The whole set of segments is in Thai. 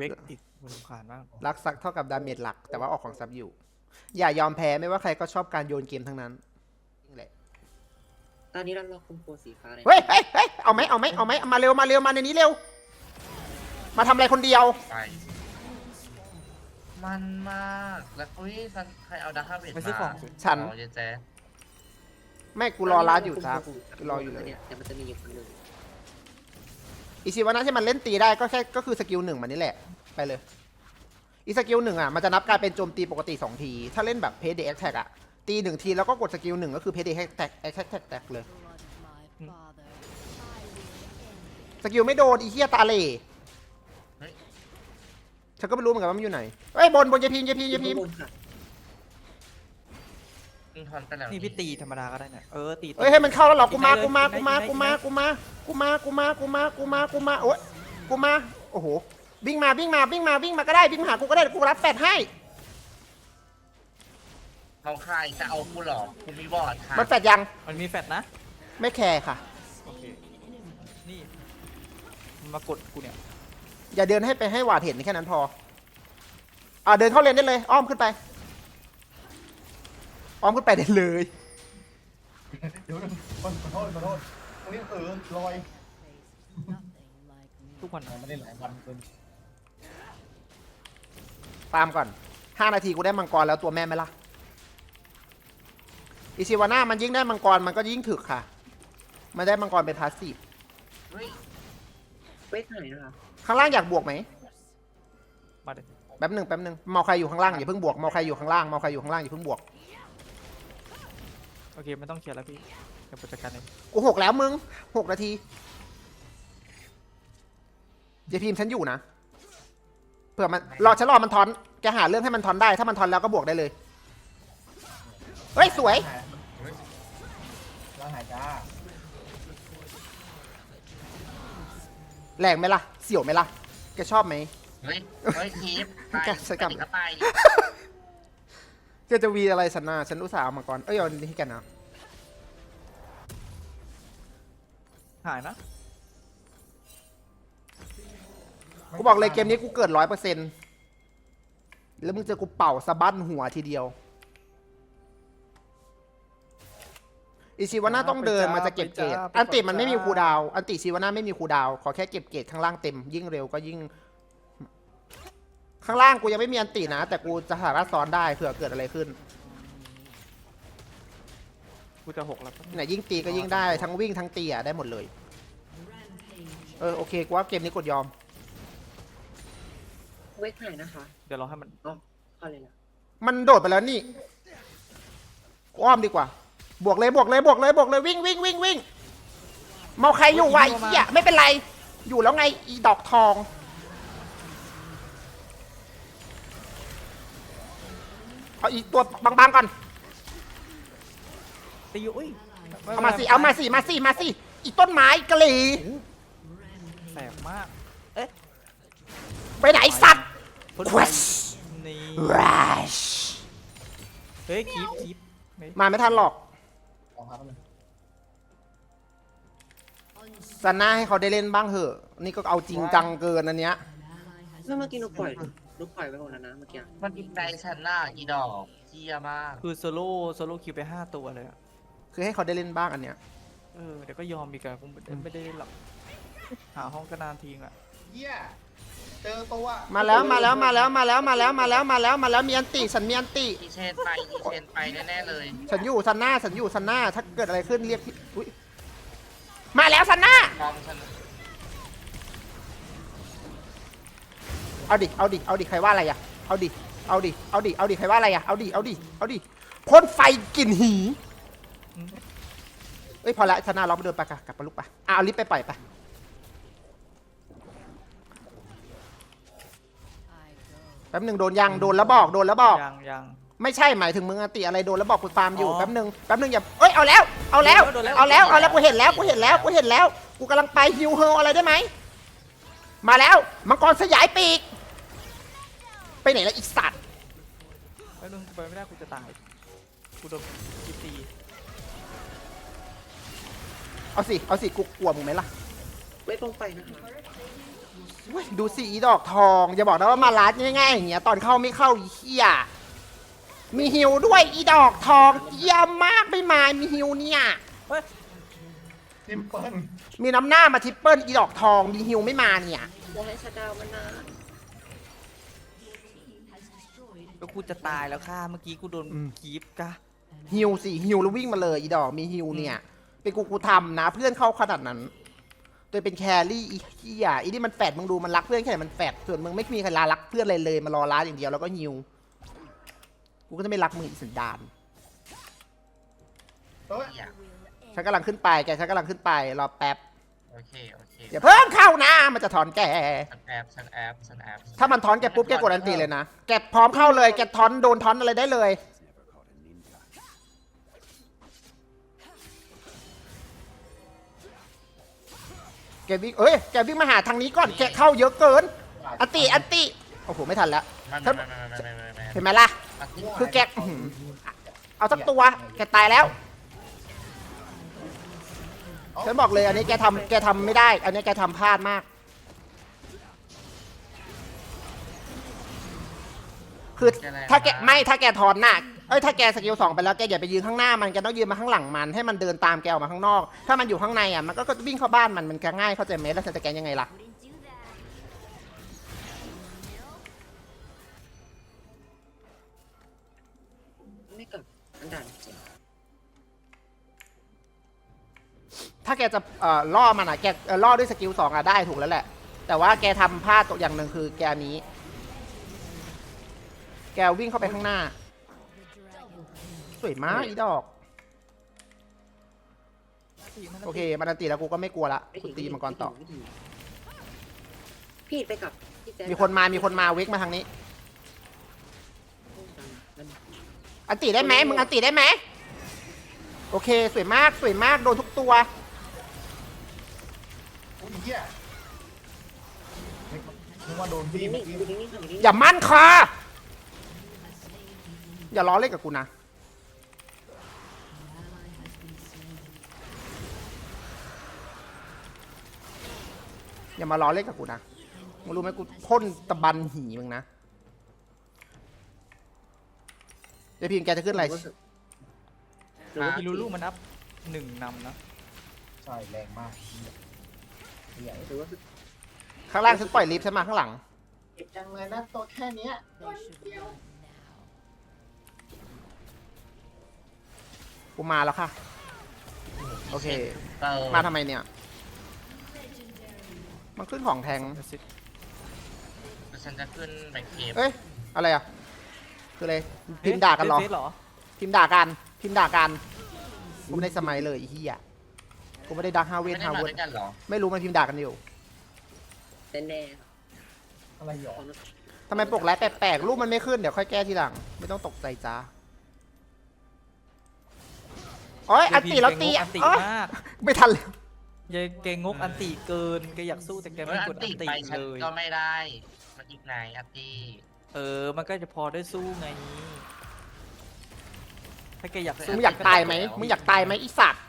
เวกอีกมันรำคาญมากรักสักเท่ากับดาเมจหลัก แต่ว่าออกของซับอยู่ อย่ายอมแพ้ไม่ว่าใครก็ชอบการโยนเกมทั้งนั้นนี่แหละตอนนี้เรารอคุมโปรสีฟ้าเลยเฮ้ยเฮ้ยเฮ้ยเอาไหมเอาไหมเอาไหมเอามาเร็วมาเร็วมาในนี้เร็ว มาทำอะไรคนเดียว ไปมันมากแล้วอุ้ยฉันใครเอาดักฮาเบตไม่มาซื้อของฉันอ๋อเยเจ๊ไม่กูรอร้านอยู่จ้ากูรออยู่เลย เนี่ยแต่มันจะมีอยู่คนหนึ่ง อีชิวานะที่มันเล่นตีได้ก็แค่ก็คือสกิลหนึ่งมันนี่แหละ ไปเลย อีสกิลหนึ่งอะมันจะนับการเป็นโจมตีปกติ 2 ที ถ้าเล่นแบบเพย์เดแอคแท็กอะ ตีหนึ่งทีแล้วก็กดสกิลหนึ่งก็คือเพย์เดแอคแท็กแอคแท็กแท็กเลยสกิลไม่โดนอีเฮียตาเหล่เฮ้ยฉันก็ไม่รู้เหมือนกันว่ามันอยู่ไหนเอ้ยบนบนอยาพิมพ์อยาพิมพ์อยาพิมพ์ข้า งบนค่ะอิงทอนไปแล้วนี่พี่ตีธรรมดาก็ได้เนี่ยเออตีตีเอ้ยให้มันเข้าแล้วเหรอกูมากิกูนมาได้กูมาเลยกูมากินได้กูมากูมากูมากูมากูมากูมาโอ๊ยกูมาโอ้โหวิ่งมาวิ่งมาวิ่งมาวิ่งมาก็ได้วิ่งมาหากูก็ได้เดี๋ยวกูรับแปดให้ เขาใครจะเอากูหรอกูมีบอร์ดค่ะมันแปดยังมันมีแฟดนะไม่แคร์ค่ะ โอเคนี่มันมากดกูเนี่ยอย่าเดินให้ไปให้หวาดเห็นแค่นั้นพออ่าเดินเข้าเลนได้เลย อ้อมขึ้นไป อ้อมขึ้นไปได้เลย เดี๋ยวนะขอโทษขอโทษตรงนี้เออลอยทุกวันไม่ได้หลายวันเกินตามก่อนห้านาทีกูได้มังกรแล้วตัวแม่ไหมล่ะ อิชิวาน่ามันยิ่งได้มังกรมันก็ยิ่งถึกค่ะ มันได้มังกรเป็นพาสซีฟเฮ้ยเวทไหนนะคะข้างล่างอยากบวกไหม มาเดี๋ยวแป๊บหนึ่งแป๊บหนึ่งเมาใครอยู่ข้างล่างอย่าเพิ่งบวกเมาใครอยู่ข้างล่างเมาใครอยู่ข้างล่างอย่าเพิ่งบวกโอ เคไม่ต้องเคลียร์แล้วพี่เดี๋ยวผมจัดการเองกูหกแล้วมึงหกนาทีอย่าพิมพ์ฉันอยู่นะเผื่อมันรอฉันรอมันทอนแกหาเรื่องให้มันทอนได้ ถ้ามันทอนแล้วก็บวกได้เลยเฮ้ยสวยหายร่างหายจ้าแรงไหมล่ะเสี่ยวไหมล่ะแกชอบไหมเฮ้ยเฮ้ยทีฟไปแกใส่กลับไปก็ไป แกจะวีอะไรฉันน่ะฉันอุตส่าห์เอามาก่อน เอ้ยเอาอันนี้ให้แกนะหายนะกูบอกเลยเกมนี้กูเกิดร้อยเปอร์เซ็นต์แล้วมึงเจอกูเป่าสะบั้นหัวทีเดียว อิชิวาน่าต้องเดินมาจะเก็บเกรดอันติมันไม่มีคูลดาวน์อันติชิวาน่าไม่มีคูลดาวน์ขอแค่เก็บเกรดข้างล่างเต็ม ยิ่งเร็วก็ยิ่ง ข้างล่างกูยังไม่มีอันตินะ แต่กูจะสามารถซ้อนได้เผื่อเกิดอะไรขึ้นกูจะหกแล้วเนี่ยยิ่งตีก็ยิ่งได้ทั้งวิ่งทั้งตีอะได้หมดเลย เออโอเคกูว่าเกมนี้กดยอม เวทไหนนะคะเดี๋ยวรอให้มันอ๋อเข้าเลยนะมันโดดไปแล้วนี่กูอ้อมดีกว่า บวกเลยบวกเลยบวกเลยบวกเลยวิ่งวิ่งวิ่งวิ่งเมาใครอยู่วะไอ้เหี้ยไม่เป็นไร อยู่แล้วไงอีดอกทอง เอาอีตัวบางๆก่อน ตีอยู่อุ้ยเอามาสิ เอามาสิ มาสิ มาสิ อีต้นไม้กะหรี่แสบมาก เอ๊ะไปไหนสัตว์พ่นควัชนี่ราชเฮ้ยคีบคีบไม่มาไม่ทันหรอกลองครับแป๊บนึงซันน่าให้เขาได้เล่นบ้างเหอะ นี่ก็เอาจริงจังเกินอันเนี้ย แล้วเมื่อกี้หนูปล่อย หนูปล่อยไปหมดแล้วนะเมื่อกี้มันติดใจฉันน่ะอีดอกเจียมาก คือโซโล่โซโล่คิวไปห้าตัวเลยอะคือให้เขาได้เล่นบ้างอันเนี้ย เออเดี๋ยวก็ยอมอีกอะคงไม่ได้ไม่ได้เล่นหรอกหาห้องก็นานทิ้งอะเหี้ยเจอตัวมาแล้วมาแล้วมาแล้วมาแล้วมาแล้วมาแล้วมาแล้วมาแล้วมีอันติฉันมีอันติ อีเชนไปอีเชนไปแน่ๆเลยฉันอยู่ซันน่าฉันอยู่ซันน่าถ้าเกิดอะไรขึ้นเรียกพี่อุ๊ยมาแล้วซันน่ามองฉัน เอาดิ เอาดิ เอาดิ ใครว่าอะไรอะ เอาดิ เอาดิ เอาดิ เอาดิ ใครว่าอะไรอะ เอาดิ เอาดิ เอาดิพ่นไฟกลิ่นหีเอ้ยพอละซันน่าเราไปเดินไปกะกลับไปลูกไปอะเอาลิฟต์ไปปล่อยไปแป๊บหนึ่งโดนยังโดนแล้วบอกโดนแล้วบอก ยังยังไม่ใช่หมายถึงมึงอันติอะไรโดนแล้วบอกกูฟาร์มอยู่อ๋อแป๊บหนึ่งแป๊บหนึ่งอย่าเอ้ยเอาแล้วเอาแล้วโดนแล้วเอาแล้วเอาแล้วกูเห็นแล้วกูเห็นแล้วกูเห็นแล้วกูกำลังไปฮิวเฮลอะไรได้ไหมมาแล้วมังกรสยายปีก ไปไหนแล้วอีสัตว์แป๊บนึงกูไปไม่ได้กูจะตายกูโดนคีบตีเอาสิ เอาสิ กูกลัวมึงไหมล่ะเวทลงไปนะคะเว้ยดูสิอีดอกทอง อย่าบอกนะว่ามาลัดง่ายๆอย่างเงี้ย ตอนเข้าไม่เข้าอีเหี้ยมีฮิวด้วยอีดอกทองเยี่ยมมากไม่มามีฮิวเนี่ย เฮ้ยทิมเปิลมีน้ำหน้ามาทริปเปิลอีดอกทองมีฮิวไม่มาเนี่ยบอกให้ชาดาวมันนาน ก็กูจะตายแล้วค่ะเมื่อกี้กูโดนอืม คีบกะฮิวสิฮิวแล้ววิ่งมาเลยอีดอกมีฮิวเนี่ย เป็นกูกูทำนะ เพื่อนเข้าขนาดนั้นตัวเป็นแครี่อีเหี้ยอีนี่มันแฟดมึงดูมันรักเพื่อนแค่ไหนมันแฟดส่วนมึงไม่มีใครรักเพื่อนอะไรเลยมารอร้านอย่างเดียวแล้วก็ฮิวกูก็จะไม่รักมึงอีสันดานเฮ้ยเหี้ยฉันกำลังขึ้นไปแกฉันกำลังขึ้นไปรอแป๊บ โอเค โอเคอย่าเพิ่งเข้านะ มันจะถอนแก ฉันแอบฉันแอบฉันแอบถ้ามันถอนแกปุ๊บแกกดอันตีเลยนะ แกพร้อมเข้าเลย แกถอนโดนถอนอะไรได้เลย แกวิ่งเอ้ย แกวิ่งมาหาทางนี้ก่อน แกเข้าเยอะเกิน อันติ อันติ โอ้โห ไม่ทันแล้ว ไม่ไม่ไม่ไม่ไม่ไม่ไม่เห็นไหมล่ะอันที่คือแกอื้อหือเอาสักตัว แกตายแล้ว ฉันบอกเลยอันนี้แกทำแกทำไม่ได้ อันนี้แกทำพลาดมาก คือถ้าแกไม่ถ้าแกถอนหน้าเอ้ยถ้าแกสกิลสองไปแล้วแกอย่าไปยืนข้างหน้ามันแกต้องยืนมาข้างหลังมันให้มันเดินตามแกออกมาข้างนอก ถ้ามันอยู่ข้างในอะมันก็ก็วิ่งเข้าบ้านมันมันก็ง่ายเข้าใจไหมแล้วฉันจะแกนยังไงล่ะ ถ้าแกจะเอ่อล่อมันอะแกเอ่อล่อด้วยสกิลสองอะได้ถูกแล้วแหละ แต่ว่าแกทำพลาดตัวอย่างหนึ่งคือแกนี้ แกวิ่งเข้าไปข้างหน้า สวยมากอีดอก โอเคมันอันตีแล้วกูก็ไม่กลัวละกูตีมังกรต่อไม่ถึงพี่ไปกับพี่แจ๊มีคนมามีคนมาเวกมาทางนี้มันอันตีได้ไหมมึงอันตีได้ไหมโอเค สวยมากสวยมากโดนทุกตัว โอ้ยเหี้ยนึกว่าโดนอยู่พี่เมื่นิ่องๆกี้อยู่นิ่งๆค่ะอยู่นิ่งๆอย่ามั่นคาอย่าล้อเล่นกับกูนะ อย่ามาล้อเล่นกับกูนะมึงรู้ไหมกูพ่นตะบันหีมึงนะเดี๋ยวพิมพ์แกจะขึ้นอะไร หรือว่าพี่ลูลูมันนับหนึ่งนำนะ ใช่แรงมาก เหี้ยหรือว่าข้างล่างฉันปล่อยลิฟต์ฉันมาข้างหลัง เจ็บจังเลยนะตัวแค่เนี้ยกูมาแล้วค่ะ โอเค เออมาทำไมเนี่ย มันขึ้นของแทง ฉันจะขึ้นแบคเคปเอ้ย อะไรอะ คืออะไรพิมพ์ด่ากันเหรอ เฟซเหรอ พิมพ์ด่ากัน พิมพ์ด่ากันกูไม่ได้สมัยเลยไอ้เฮีย กูไม่ได้ดักฮาเวไม่นได้ฮามาเวด้นวยกันเหรอไม่รู้มันพิมพ์ด่ากันอยู่แน่อะไรหยอๆของทำไมปกไลฟ์แปลกๆรูปมันไม่ขึ้น เดี๋ยวค่อยแก้ทีหลัง ไม่ต้องตกใจจ้าโอ้ยอันตีแล้วตีอันติโอ๊ยมากไม่ทันเลยยายแกงกอันติเกินแกอยากสู้แต่แกเฮ้ไม่ยอักนดติอันติไปฉันเลยก็ไม่ได้ มันอีกไหนอันตีเออ มันก็จะพอได้สู้ไงถ้าแกอยากสู้มึงอยากตายไหมมึงอยากตายไหมอีสัตว์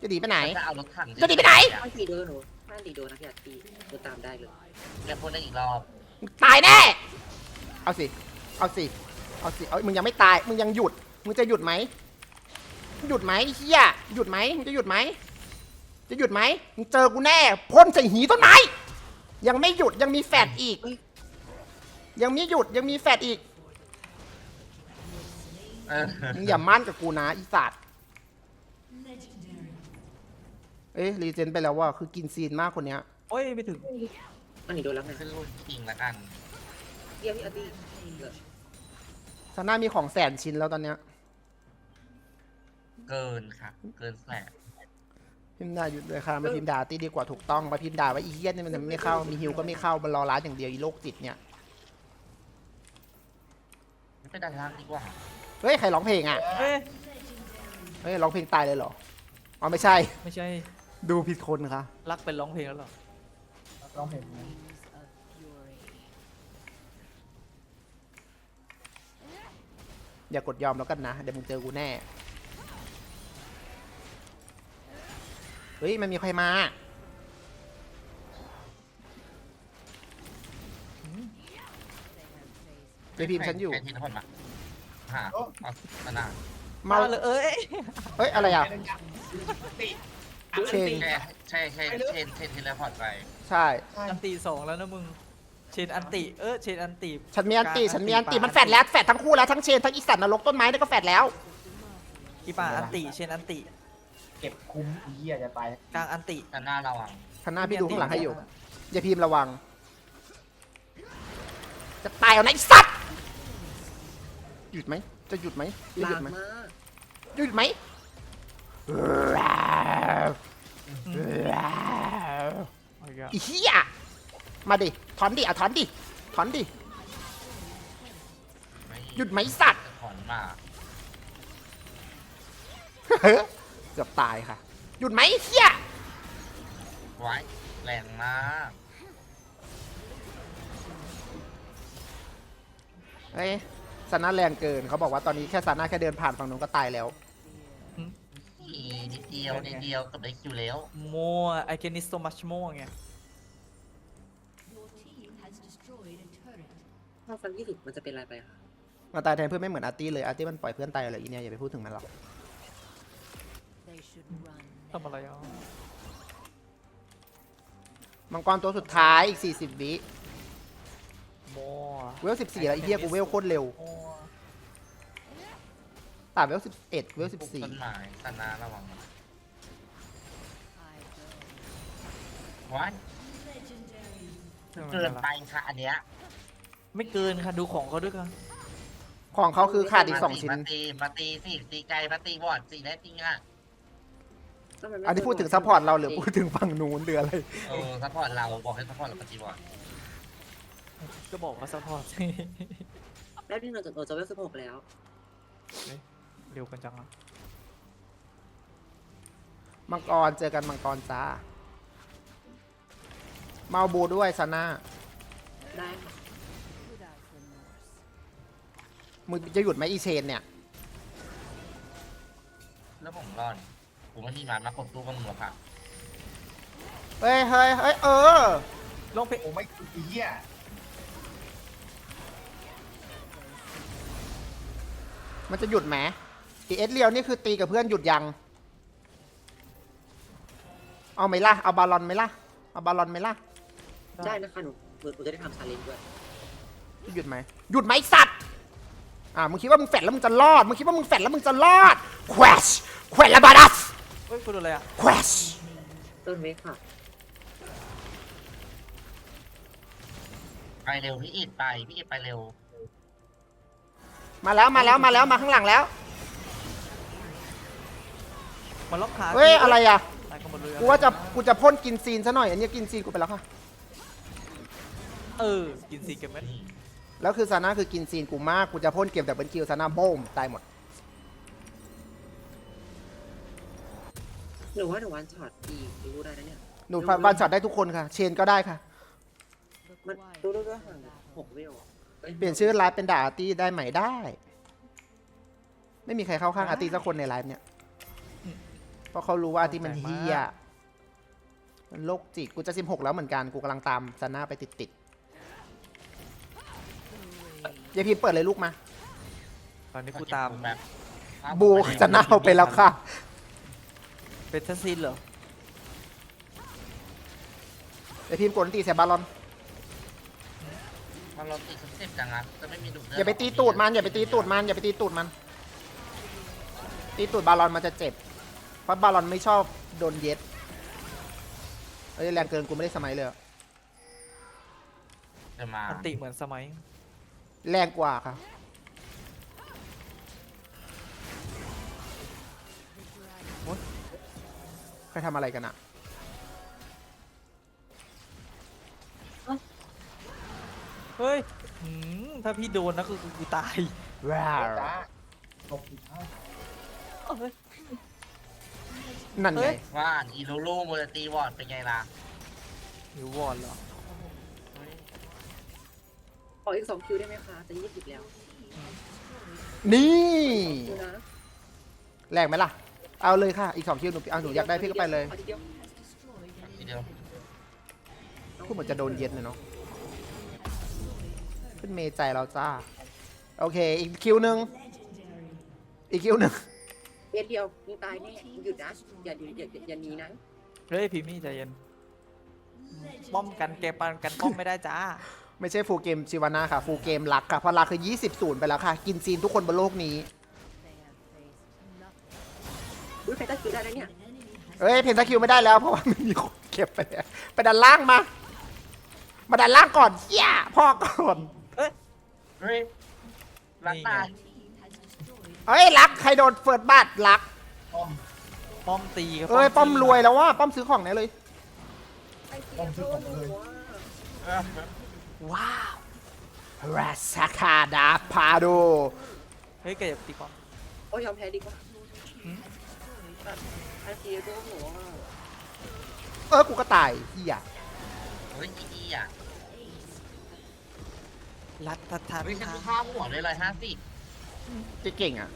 จะหนีไปไหนจะเอารถถังจะหนีไปไหนถ้าตีโดนหนูถ้าตีโดนนะพี่อาตีโดนตามได้เลยจะพูดได้อีกรอบตายแน่ เอาสิ เอาสิ เอาสิ เอามึงยังไม่ตาย มึงยังหยุด มึงจะหยุดไหม หยุดไหมไอ้เฮียหยุดไหมมึงจะหยุดไหม จะหยุดไหมมึงเจอกูแน่ พ่นใส่หีต้นไม้ ยังไม่หยุด ยังมีแฟดอีก ยังไม่หยุด ยังมีแฟดอีก เออมึงอย่ามั่นกับกูนะอีสัตว์ เอ๊ะรีเจนไปแล้วว่าคือกินซีนมากคนเนี้ยโอ้ยไม่ถึงอันนี้โดนแล้วไงขึ้นรูปคิงละกันเยี่ยมพี่อาตีเลยซาน่ามีของแสนชิ้นแล้วตอนเนี้ยเกินค่ะเกินแสนพิมพ์ด่าหยุดเลยค่ะมาพิมพ์ด่าตีดีกว่าถูกต้องมาพิมพ์ด่าว่าอีเหี้ยนี่มันไม่เข้ามีฮิวก็ไม่เข้ามันรอร้านอย่างเดียวอีโรคจิตเนี่ยไม่ไปดันล่างดีกว่าเฮ้ยใครร้องเพลงอะเอ๊ะเฮ้ยร้องเพลงตายเลยเหรออ๋อไม่ใช่ ไม่ใช่ ดูผิดคนคะรักเป็นร้องเพลงแล้วหรอ ร้องเพลงอย่ากดยอมแล้วกันนะ เดี๋ยวมึงเจอกูแน่ เฮ้ย มันมีใครมา ไปพิมพ์ฉันอยู่มาเลยเอ้ย เฮ้ย อะไรอะ เชนใช่ใช่ใช่เชนเชนทีละพอร์ตไปใช่ใช่ อันตีสองแล้วนะมึง เชนอันติ เออเชนอันติฉันมีอันตีกลางฉันมีอันตีอันตีมันแฟดแล้วแฟดทั้งคู่แล้วทั้งเชนทั้งอีสัตว์นรกต้นไม้นี่ก็แฟดแล้ว อีป่าอันติ เชนอันติ เก็บคุ้มอีเหี้ยจะตายกลางอันติสนาระวังข้างหน้าพี่ดูข้างหลังให้อยู่ อย่าพิมพ์ระวัง จะตายเอานะไอ้สัตว์ หยุดไหม จะหยุดไหมจะหยุลาดมไหมมากหยุดไหม เอาอีกแล้วอีเหี้ยมาดิ ถอนดิอะถอนดิ ถอนดิไม่หยุดไหมสัตว์จะถอนมาเกือบตายค่ะ หยุดไหมเหี้ย ไว้แรงมากเฮ้ยซาน่าแรงเกิน เขาบอกว่าตอนนี้แค่ซาน่าแค่เดินผ่านฝั่งนู้นก็ตายแล้วอี นิดเดียวนิดเดียวกับได้คิวแล้ว more I can need so much more ไง Your team has destroyed a turret. ถ้าฟันยี่สิบมันจะเป็นอะไรไปคะมาตายแทนเพื่อนไม่เหมือนอาร์ตี้เลยอาร์ตี้มันปล่อยเพื่อนตายเลยอีเนี่ยอย่าไปพูดถึงมันหรอก They should run. ทำอะไรอะมังกรตัวสุดท้ายอีก40 วิ more เวล14 แล้วไอีเหี้ยกูเวลโคตรเร็ว more ต่าเวล11เวลปลูกต้น14ไม้สนาระวัง I go. ไว้เกินไปค่ะอันเนี้ยไม่เกินค่ะดูของเขาด้วยกันของเขาคือขาดอีก2ชิ้น มาตีมาตีสิตีไกลมาตีบอดสิได้จริงอะทำไมไม่อันนี้พูดถึงซัพพอร์ตเราหรือพูดถึงฝั่งนู้นหรืออะไร เออซัพพอร์ตเราบอกให้ซัพพอร์ตเราปฏิบอดก็บอกว่าซัพพอร์ต แป๊บนึงเราจะเราจะเวลสิบหกแล้ว เร็วกันจังอะมังกรเจอกันมังกรจ้าเมาบูด้วยซาน่าได้ค่ะ Without remorse. มึงจะหยุดไหมอีเชนเนี่ย แล้วผมรอนผมไม่มีมามากดตู้กับมึงหรอกค่ะเฮ้ยเฮ้ยเฮ้ยเออลองเพลงโอ้ไม่อีเหี้ยมันจะหยุดไหม อีเอสเรียวนี่คือตีกับเพื่อนหยุดยัง เอาไหมล่ะ เอาบาลอนไหมล่ะ เอาบาลอนไหมล่ะ ได้นะคะหนูหนูหนูจะได้ทำชาเลนจ์ด้วย หยุดไหม หยุดไหมสัตว์ อ่า มึงคิดว่ามึงแฟดแล้วมึงจะรอด มึงคิดว่ามึงแฟดแล้วมึงจะรอดแควชแควลาบาดัส เฮ้ยกูดูอะไรอะแควชต้นเวกค่ะ ไปเร็วพี่อิดไปพี่อิดไปเร็ว มาแล้วมาแล้วมาแล้วมาข้างหลังแล้ว มาล็อกขาเฮ้ยอะไรอะ ตายกันหมดเลยอกูว่าจะกูจะพ่นกินซีนซะหน่อย อันนี้กินซีนกูไปแล้วค่ะ เออ กินสีเก็บไหมแล้วคือซาน่าคือกินซีนกูมาก กูจะพ่นเกมแต่เป็นคิวซาน่าโบมตายหมดหนูว่าหนูวันช็อตอีกรู้ได้นะเนี่ย หนูวันช็อตได้ทุกคนค่ะ เชนก็ได้ค่ะ มัน Required รู้ด้วยว่าห่างหกเวลอะเปลี่ยนชื่อไลฟ์เป็นด่าอาร์ตี้ได้ไหมได้ ไม่มีใครเข้าข้างอาร์ตี้สักคนในไลฟ์เนี่ย เพราะเขารู้ว่าอาร์ตี้มันเฮียมันโรคจิตกูจะสิบหกแล้วเหมือนกัน กูกำลังตามซาน่าไปติดติดๆยายพิมพ์เปิดเลยลูกมา ตอนนี้กูตามแบบบูจะน่าเอาไปแล้วค่ะ เป็นทัสซินเหรอ ยายพิมพ์กดอันตีเสียบาลอน มันเราตีสเต็ปจังอะจะไม่มีดุอย่าไปตีตูดมัน อย่าไปตีตูดมัน อย่าไปตีตูดมัน ตีตูดบาลอนมันจะเจ็บ เพราะบาลอนไม่ชอบโดนเย็ดเอ้ยแรงเกินกูไม่ได้สมัยเลยอะจะมาอันติเหมือนสมัย แรงกว่าค่ะใครทำอะไรกันอะเฮ้ยหืมถ้าพี่โดนนะคือกูตายว้าวจ้าตกอีกห้าเฮ้ย นั่นเฮ้ไงยว่าอีโลโลโมเลตีวอร์ดเป็นไงล่ะหิววอนเหรอขออีกสองคิวได้ไหมคะจะยี่สิบแล้วนี่ดูนะแรงไหมล่ะ เอาเลยค่ะ อีกสองคิวหนูเอาหนูอยากได้พี่ก็ไปเลย อาทีเดียวทีเดียวพูดเหมือนจะโดนเย็ดเลยเนาะขึ้นเมใจเราจ้าเโอเค อีกคิวหนึ่งอีกคิวหนึ่ง เดียวเดียวมึงตายแน่มึงหยุดนะอย่าอย่าอย่าอย่าหนีนะเฮ้ยพิมี่ใจเย็น ป้อมกันเกมปันกันป้อมไม่ได้จ้า ไม่ใช่ฟูลเกมชิวาน่าค่ะ ฟูลเกมรักค่ะเพราะรักคือ 20ศูนย์ไปแล้วค่ะ กินซีนทุกคนบนโลกนี้ อุ้ยใครตั้งคิวได้นะเนี่ยเอ้ยเพนทาคิวไม่ได้แล้วเพราะว่าไม่มีคนเก็บไปแล้วไปดันล่างมา มาดันล่างก่อนเหี้ย่พ่อก่อน เฮ้ยรักตาย เอ้ยรักใครโดนเฟิร์สบัตรักป้อมป้อมตีกับเอ้ยป้อมตีรวยแล้วว่าป้อมซื้อของไหนเลยไอ้เจี๊ป้อยมบซื้อโดของนมาเลยหัวเออว้าวราสคาดาพาโดเฮ้ยแกอย่าตีป้อมโอ้ยยอมแพ้ดีกว่าหืมแบบไอ้เจี๊ยบโดนหัวเออกูก็ตายเฮียเฮ้ยอีอะรัดทัดทัดเฮ้ยฉันทัดข้าวหัวเลยเลยห้าสิบ เก่งอะ